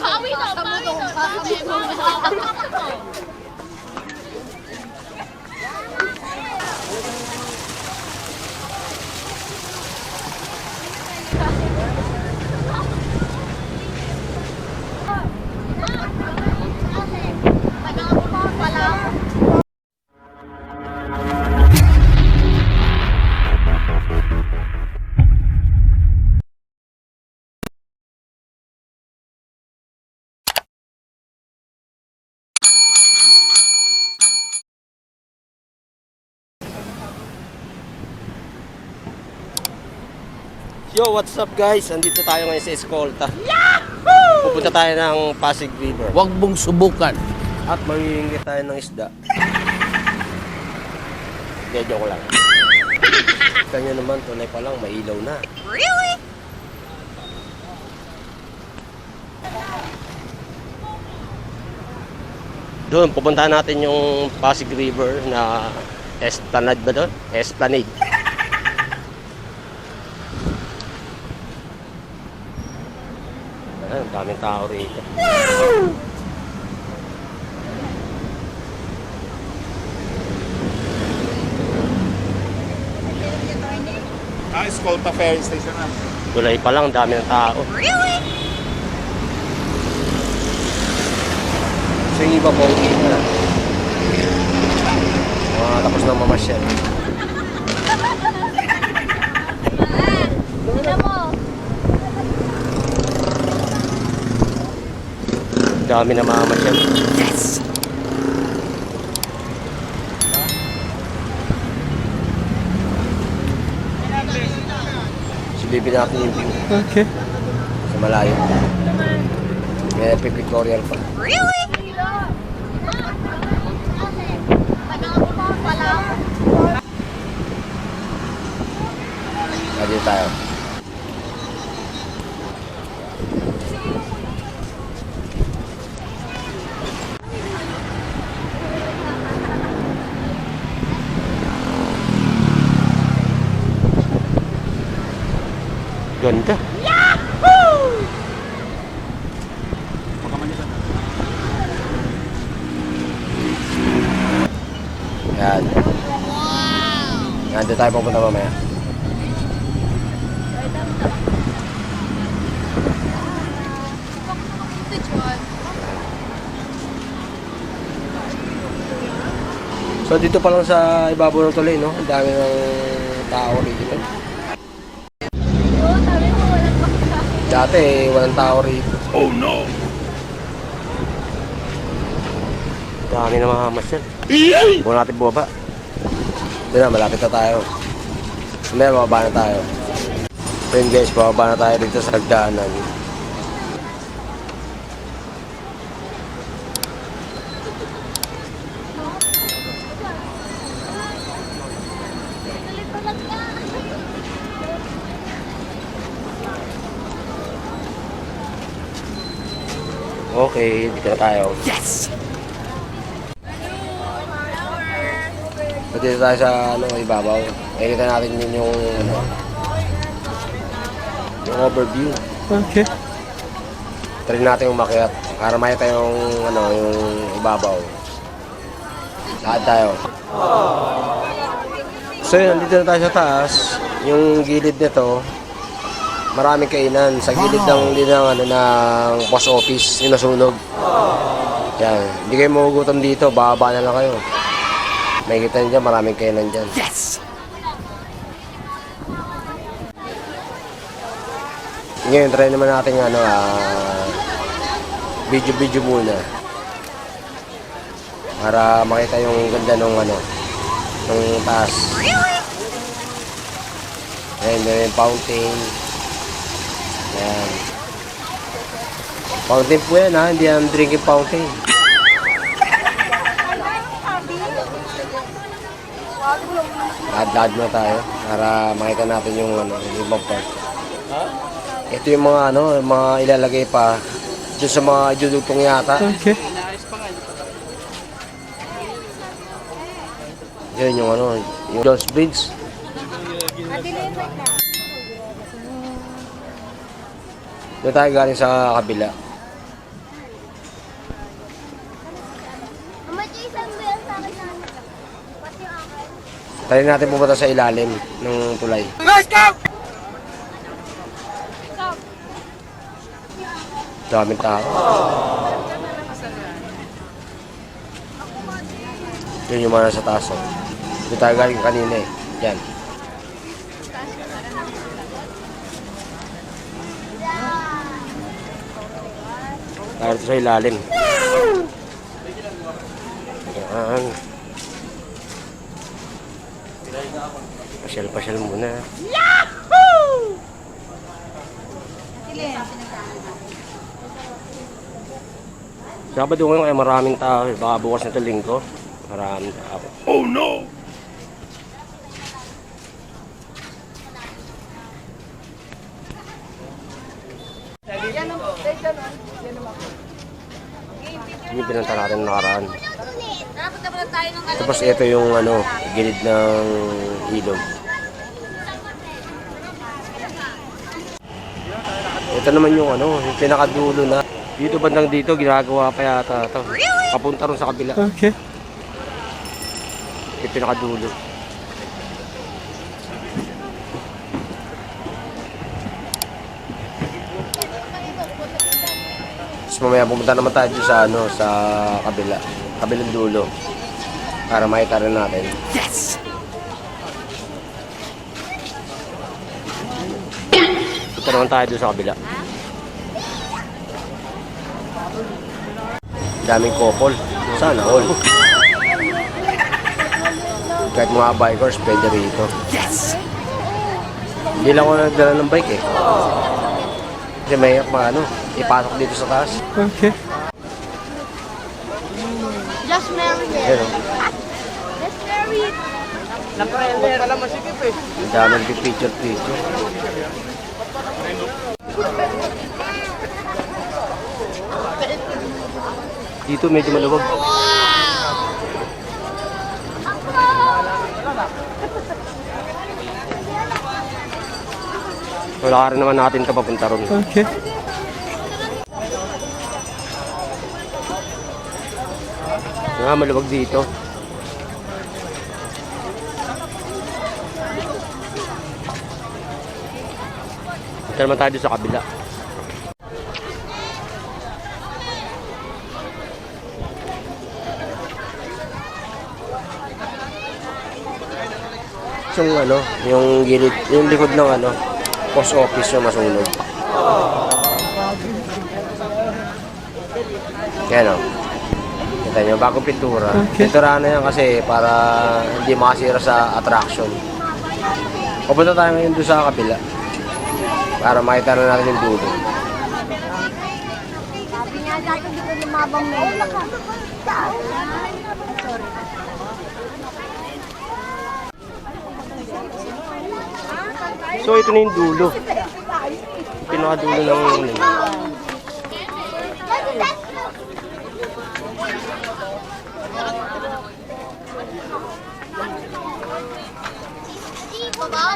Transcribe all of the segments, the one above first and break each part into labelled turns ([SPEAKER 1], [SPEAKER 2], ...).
[SPEAKER 1] 가위다 가위다 가위다 가위다 가위다
[SPEAKER 2] Yo, what's up guys? Andito tayo ngayon sa Escolta. Yahoo! Pupunta tayo ng Pasig River.
[SPEAKER 3] Huwag mong subukan.
[SPEAKER 2] At mamimingit tayo ng isda. Hindi, joke lang. Kanya naman, tunay pa lang, mailaw na. Doon, pupuntahan natin yung Pasig River na Esplanade ba doon? Esplanade. Ayan, ang daming tao rito.
[SPEAKER 4] Ah, Escolta Ferry Station na.
[SPEAKER 2] Tulay pa lang, ang dami ng tao. So yung iba po, na. Mga tapos na mamasyal. Dami na mamasyal. Yes! Silipin natin yung view.
[SPEAKER 3] Okay.
[SPEAKER 2] Sa malayo. May pictorial pa. Dito tayo. Ganda.
[SPEAKER 4] Yun.
[SPEAKER 2] Yan. Yan, doon tayo pupunta mamaya. So dito pa lang sa ibabaw ng tuloy, no? Ang dami ng tao rito. Dati, walang tao rito.
[SPEAKER 4] Oh no!
[SPEAKER 2] Dami na mga masyal. Huwag natin bumaba. Doon na, malapit na tayo. Mamaya, bababa na tayo. Yun guys, bababa na tayo dito sa hagdanan. Okay, dito na tayo.
[SPEAKER 3] Yes!
[SPEAKER 2] Dito tayo sa ano, ibabaw. Nakikita natin yun yung ano, yung overview.
[SPEAKER 3] Okay.
[SPEAKER 2] Try natin umakyat para makita yung ano, yung ibabaw. Lahat tayo. So yun, dito na tayo sa taas. Yung gilid nito, maraming kainan. Sa gilid ng, ng, ano, ng post office, yung nasunog. Yan. Hindi kayo magugutom dito, bababa na lang kayo. May kita nyo dyan, maraming kainan dyan.
[SPEAKER 3] Yes!
[SPEAKER 2] Ngayon, try naman natin ano, ah, video-video muna. Para makita yung ganda nung ano, nung taas. Ayan, yung fountain. Ayan. Fountain po yan ha, hindi yan drinking fountain. Lad-lad na tayo para makita natin yung ano, yung ibang part. Ito yung mga ano, mga ilalagay pa dun sa mga idudugtong yata.
[SPEAKER 3] Okay.
[SPEAKER 2] Yun yung ano, yung Jones Bridge. Doon tayo galing sa kabila. Tali natin pupunta sa ilalim ng tulay. Let's go! Daming tao. Yun yung mga nasa taas. Oh. Doon tayo galing kanina eh. Yan. Dito sa ilalim. Yan. Pasyal-pasyal muna. Sabado ngayon kaya maraming tao. Baka bukas na ito linggo. Maraming tao. Oh no! Yung pinunta natin nakaraan.
[SPEAKER 1] Dapat na tayo ng ano.
[SPEAKER 2] Tapos ito yung ano, gilid ng ilog. Ito naman yung ano, yung pinakadulo na. Dito bandang dito, ginagawa pa yata ito. Papunta ron sa kabila.
[SPEAKER 3] Okay.
[SPEAKER 2] Yung pinakadulo. Tapos mamaya pumunta naman tayo sa ano, sa kabila. Kabilang dulo. Para makita rin natin.
[SPEAKER 3] Yes!
[SPEAKER 2] Punta naman tayo sa kabila. Daming couple. Sana all. Kahit mga bikers, pwede rito.
[SPEAKER 3] Yes!
[SPEAKER 2] Hindi lang ako nagdala ng bike eh. Kasi may ano, ipasok dito sa taas.
[SPEAKER 3] Okay.
[SPEAKER 1] Just marry it.
[SPEAKER 2] Ayun oh.
[SPEAKER 1] Just marry it.
[SPEAKER 2] Ang daming picture picture. Dito medyo maluwag. Wala rin naman natin ito papunta ron.
[SPEAKER 3] Okay.
[SPEAKER 2] Ah, maluwag dito. Punta naman tayo sa kabila. Yung ano, yung gilid, yung likod ng ano, post office yung masunog. Yan o. Kita nyo, bagong pintura.
[SPEAKER 3] Okay.
[SPEAKER 2] Pintura na yan kasi para hindi makasira sa attraction. Pupunta tayo ngayon doon sa kabila. Para makita na natin yung dulo.
[SPEAKER 1] Sabi nga dati hindi ko lumabang mo.
[SPEAKER 2] So ito na yung dulo. Pinakadulo ng ano.
[SPEAKER 1] Babawi. Bawi na. Bawi na.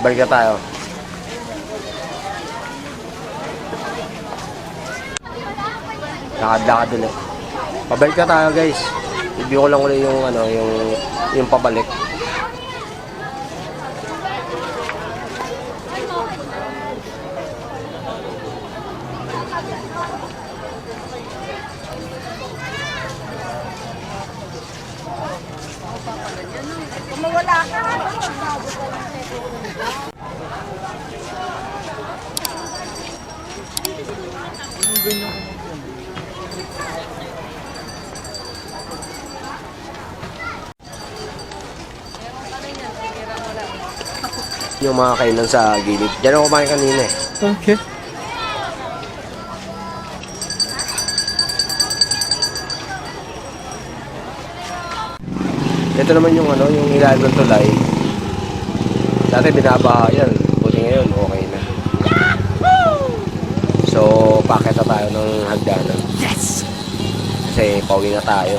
[SPEAKER 2] Balik na tayo. Lakad-lakad ulit. Pabalik na tayo guys. Ibig ko lang ulit yung ano, yung yung pabalik. Yung mga kainan sa gilid. Diyan ako kumain kanina eh.
[SPEAKER 3] Okay.
[SPEAKER 2] Ito naman yung ano, yung ilalim ng tulay. Dati binabaha yan. Buti ngayon, okay na. So, pakit na tayo ng hagdanan.
[SPEAKER 3] Yes!
[SPEAKER 2] Kasi pauwi na tayo.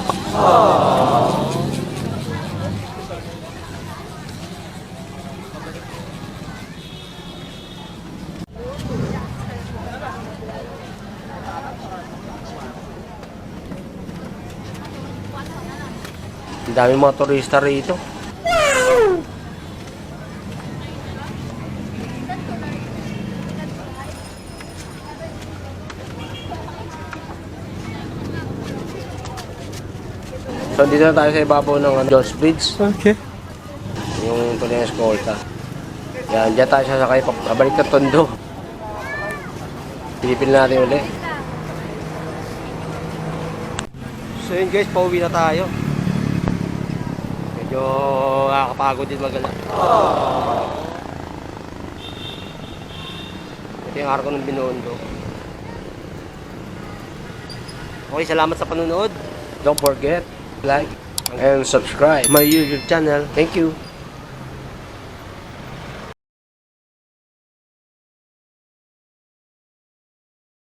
[SPEAKER 2] Ang dami mga turista rito. So dito na tayo sa ibabaw ng ano, George Bridge.
[SPEAKER 3] Okay.
[SPEAKER 2] Yung tuloy ng eskolta. Yan, dyan tayo sasakay. Pabalik na tondo. Pilipin natin uli. So yun guys, pauwi na tayo. Medyo nakakapagod din magala. Ito yung arko ng binondo. Okay, salamat sa panonood. Don't forget, like, and subscribe my YouTube channel. Thank you.